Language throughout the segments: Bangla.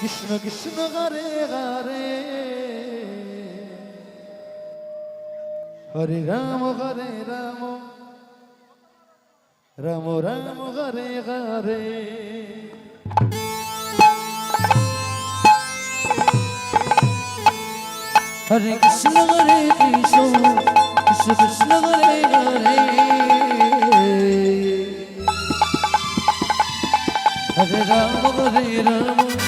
কৃষ্ণ কৃষ্ণ, হরে হরে। হরে রাম হরে রাম। রাম রাম, হরে হরে। হরে কৃষ্ণ হরে কৃষ্ণ কৃষ্ণ কৃষ্ণ, হরে হরে। হরে রাম হরে রাম।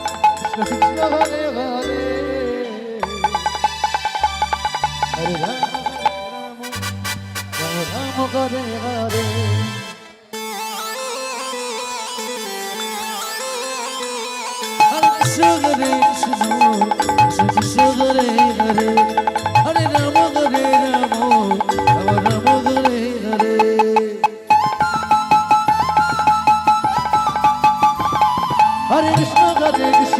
কৃষ্ণ হরে হরে হরে রাম রাম রাম হরে হরে কৃষ্ণ, হরে হরে হরে রাম হরে রাম রাম রাম হরে হরে হরে কৃষ্ণ। হরে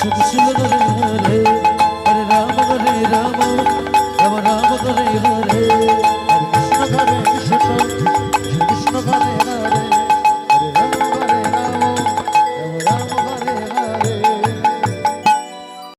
রাম রাম হরে